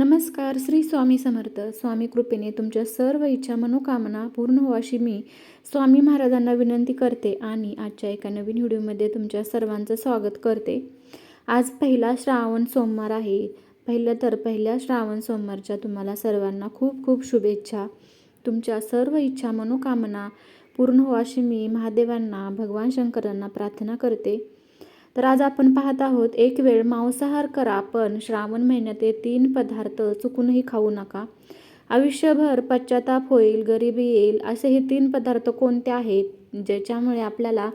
नमस्कार श्री स्वामी समर्थ. स्वामी कृपेने तुमच्या सर्व इच्छा मनोकामना पूर्ण हो अशी मी स्वामी महाराजांना विनंती करते आणि आजच्या एका नवीन व्हिडिओमध्ये तुमच्या सर्वांचं स्वागत करते. आज पहिला श्रावण सोमवार आहे. पहिलं तर पहिल्या श्रावण सोमवारच्या तुम्हाला सर्वांना खूप खूप शुभेच्छा. तुमच्या सर्व इच्छा मनोकामना पूर्ण हो अशी मी महादेवांना भगवान शंकरांना प्रार्थना करते. तर आज आपण पाहत आहोत एक वेळ मांसाहार करा पण श्रावण महिन्यात हे तीन पदार्थ चुकूनही खाऊ नका. आयुष्यभर पश्चाताप होईल गरिबी येईल असे हे तीन पदार्थ कोणते आहेत ज्याच्यामुळे आपल्याला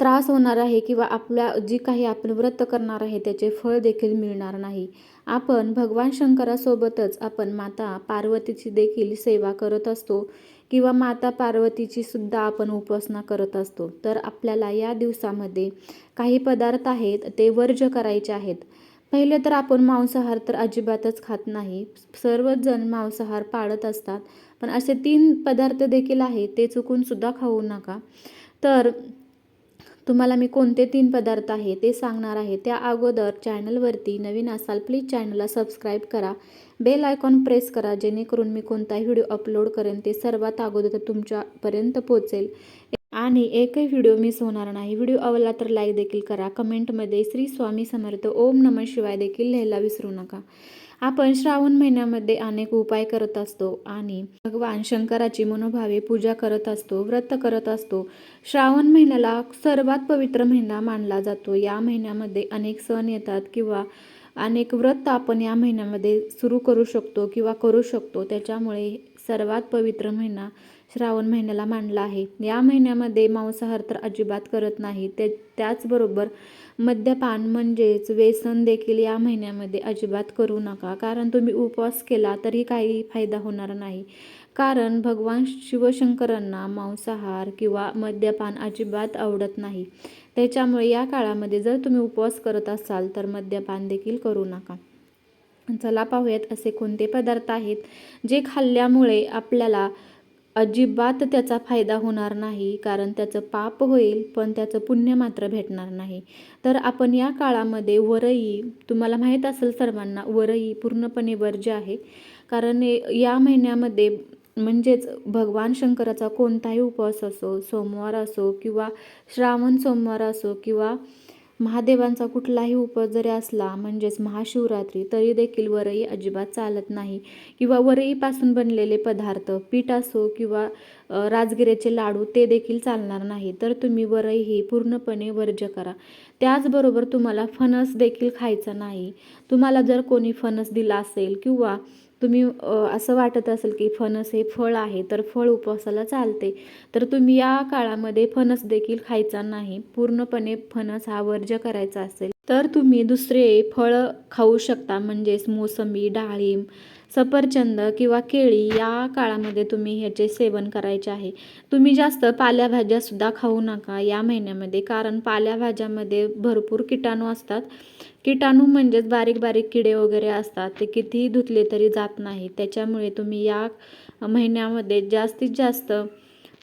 त्रास होणार आहे किंवा आपल्या जी काही आपण व्रत करणार आहे त्याचे फळ देखील मिळणार नाही. आपण भगवान शंकरासोबतच आपण माता पार्वतीची देखील सेवा करत असतो. किंवा माता पार्वतीची सुद्धा आपण उपासना करत असतो. तर आपल्याला या दिवसामध्ये काही पदार्थ आहेत ते वर्ज्य करायचे आहेत. पहिले तर आपण मांसाहार तर अजिबातच खात नाही. सर्वच जण मांसाहार पाळत असतात. पण असे तीन पदार्थ देखील आहेत ते चुकून सुद्धा खाऊ नका. तर तुम्हाला मी कोणते तीन पदार्थ आहे ते सांगणार आहे. त्या अगोदर चॅनलवरती नवीन असाल प्लीज चॅनलला सबस्क्राईब करा. बेल आयकॉन प्रेस करा जेणेकरून मी कोणताही व्हिडिओ अपलोड करेन ते सर्वात अगोदर तुमच्यापर्यंत पोहोचेल. आणि एकही व्हिडिओ मिस होणार नाही. व्हिडिओ आवडला तर लाईक देखील करा. कमेंटमध्ये श्री स्वामी समर्थ ओम नम शिवाय देखील लिहायला विसरू नका. आपण श्रावण महिन्यामध्ये अनेक उपाय करत असतो आणि भगवान शंकराची मनोभावे पूजा करत असतो व्रत करत असतो. श्रावण महिन्याला सर्वात पवित्र महिना मानला जातो. या महिन्यामध्ये अनेक सण येतात किंवा अनेक व्रत आपण या महिन्यामध्ये सुरू करू शकतो किंवा करू शकतो. त्याच्यामुळे सर्वात पवित्र महिना श्रावण महिन्याला मांडला आहे. या महिन्यामध्ये मांसाहार तर अजिबात करत नाही. ते त्याचबरोबर मद्यपान म्हणजेच व्यसन देखील या महिन्यामध्ये अजिबात करू नका. कारण तुम्ही उपवास केला तरी काही फायदा होणार नाही. कारण भगवान शिवशंकरांना मांसाहार किंवा मद्यपान अजिबात आवडत नाही. त्याच्यामुळे या काळामध्ये जर तुम्ही उपवास करत असाल तर मद्यपान देखील करू नका. चला पाहूयात असे कोणते पदार्थ आहेत जे खाल्ल्यामुळे आपल्याला अजिबात त्याचा फायदा होणार नाही कारण त्याचं पाप होईल पण त्याचं पुण्य मात्र भेटणार नाही. तर आपण या काळामध्ये वरई तुम्हाला माहीत असेल सर्वांना वरई पूर्णपणे वर्ज्य आहे. कारण या महिन्यामध्ये म्हणजेच भगवान शंकराचा कोणताही उपवास असो सोमवार असो किंवा श्रावण सोमवार असो किंवा महादेवांचा कुठलाही उपवास जरी असला म्हणजेच महाशिवरात्री तरी देखील वरई अजिबात चालत नाही. किंवा वरईपासून बनलेले पदार्थ पीठ असो किंवा राजगिऱ्याचे लाडू ते देखील चालणार नाही. तर तुम्ही वरई ही पूर्णपणे वर्ज्य करा. त्याचबरोबर तुम्हाला फणस देखील खायचा नाही. तुम्हाला जर कोणी फणस दिला असेल किंवा तुम्ही असं वाटत असेल की फणस हे फळ आहे तर फळ उपवासाला चालते. तर तुम्ही या काळामध्ये फणस देखील खायचा नाही. पूर्णपणे फणस हा वर्ज करायचा असेल. तर तुम्ही दुसरे फळं खाऊ शकता म्हणजेच मोसंबी डाळिंब सफरचंद किंवा केळी या काळामध्ये तुम्ही ह्याचे सेवन करायचे आहे. तुम्ही जास्त पाल्याभाज्यासुद्धा खाऊ नका या महिन्यामध्ये कारण पाल्याभाज्यामध्ये भरपूर किटाणू असतात. किटाणू म्हणजेच बारीक बारीक किडे वगैरे असतात ते कितीही धुतले तरी जात नाही. त्याच्यामुळे तुम्ही या महिन्यामध्ये जास्तीत जास्त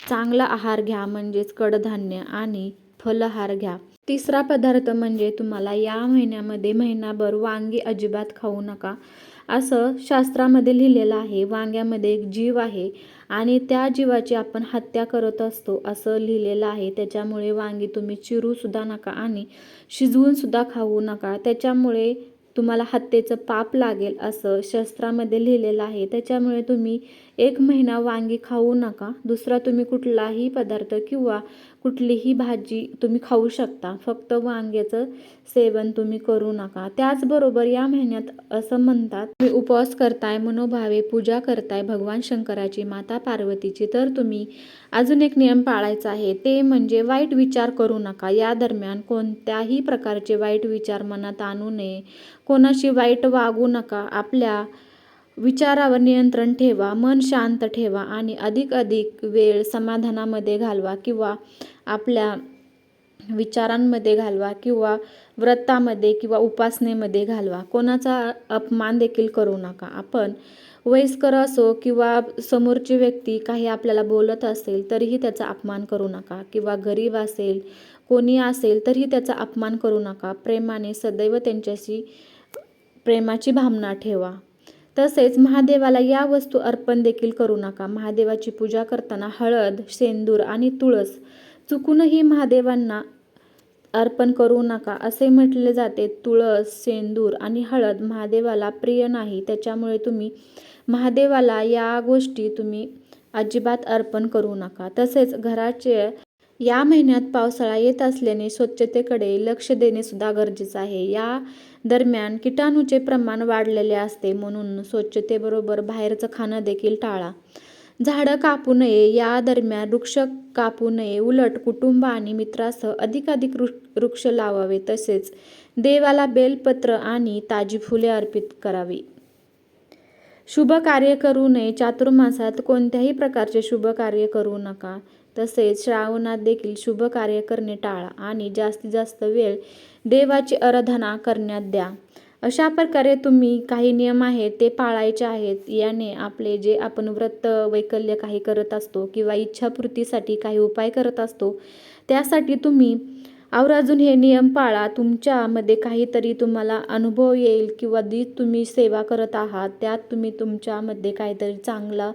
चांगला आहार घ्या म्हणजेच कडधान्य आणि फलहार घ्या. तिसरा पदार्थ म्हणजे तुम्हाला या महिन्यामध्ये महिनाभर वांगी अजिबात खाऊ नका. असं शास्त्रामध्ये लिहिलेलं आहे. वांग्यामध्ये एक जीव आहे आणि त्या जीवाची आपण हत्या करत असतो असं लिहिलेलं आहे. त्याच्यामुळे वांगी तुम्ही चिरूसुद्धा नका आणि शिजवूनसुद्धा खाऊ नका. त्याच्यामुळे तुम्हाला हत्येचं पाप लागेल असं शस्त्रामध्ये लिहिलेलं आहे. त्याच्यामुळे तुम्ही एक महिना वांगी खाऊ नका. दुसरा तुम्ही कुठलाही पदार्थ किंवा कुठलीही भाजी तुम्ही खाऊ शकता. फक्त वांग्याचं सेवन तुम्ही करू नका. त्याचबरोबर या महिन्यात असं म्हणतात तुम्ही उपवास करताय मनोभावे पूजा करताय भगवान शंकराची माता पार्वतीची तर तुम्ही अजून एक नियम पाळायचा आहे. ते म्हणजे वाईट विचार करू नका. या दरम्यान कोणत्याही प्रकारचे वाईट विचार मनात आणू नये. कोणाशी वाईट वागू नका. आपल्या विचारावर नियंत्रण ठेवा मन शांत ठेवा आणि अधिक अधिक वेळ समाधानामध्ये घालवा किंवा आपल्या विचारांमध्ये घालवा किंवा व्रतामध्ये किंवा उपासनेमध्ये घालवा. कोणाचा अपमान देखील करू नका. आपण वयस्कर असो किंवा समोरची व्यक्ती काही आपल्याला बोलत असेल तरीही त्याचा अपमान करू नका. किंवा गरीब असेल कोणी असेल तरीही त्याचा अपमान करू नका. प्रेमाने सदैव त्यांच्याशी प्रेमाची भावना ठेवा. तसेच महादेवाला या वस्तू अर्पण देखील करू नका. महादेवाची पूजा करताना हळद सेंदूर आणि तुळस चुकूनही महादेवांना अर्पण करू नका असे म्हटले जाते. तुळस सेंदूर आणि हळद महादेवाला प्रिय नाही. त्याच्यामुळे तुम्ही महादेवाला या गोष्टी तुम्ही अजिबात अर्पण करू नका. तसेच घराचे या महिन्यात पावसाळा येत असल्याने स्वच्छतेकडे लक्ष देणे सुद्धा गरजेचं आहे. या दरम्यान किटाणूचे प्रमाण वाढलेले असते म्हणून स्वच्छतेबरोबर बाहेरचं खाणं देखील टाळा. झाडं कापू नये या दरम्यान वृक्ष कापू नये उलट कुटुंब आणि मित्रासह अधिकाधिक वृक्ष लावावे तसेच देवाला बेलपत्र आणि ताजी फुले अर्पित करावी. शुभ कार्य करू नये. चातुर्मासात कोणत्याही प्रकारचे शुभ कार्य करू नका. तसेच श्रावणात देखील शुभ कार्य करणे टाळा आणि जास्तीत जास्त वेळ देवाची आराधना करण्यात द्या. अशा प्रकारे तुम्ही काही नियम आहेत ते पाळायचे आहेत. याने आपले जे आपण व्रत वैकल्य काही करत असतो किंवा इच्छापूर्तीसाठी काही उपाय करत असतो त्यासाठी तुम्ही आवर्जून हे नियम पाळा. तुमच्यामध्ये काहीतरी तुम्हाला अनुभव येईल किंवा जी तुम्ही सेवा करत आहात त्यात तुम्ही तुमच्यामध्ये काहीतरी चांगला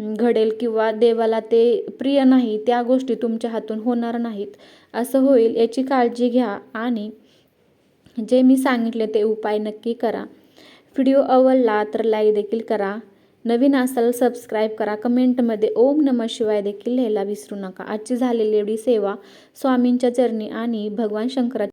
घडेल किंवा देवाला ते प्रिय नाही त्या गोष्टी तुमच्या हातून होणार नाहीत. असं होईल याची काळजी घ्या आणि जे मी सांगितले ते उपाय नक्की करा. व्हिडिओ आवडला तर लाईक देखील करा. नवीन असाल सबस्क्राईब करा. कमेंटमध्ये ओम नम शिवाय देखील लिहायला विसरू नका. आजची झालेली एवढी सेवा स्वामींच्या चरणी आणि भगवान शंकराच्या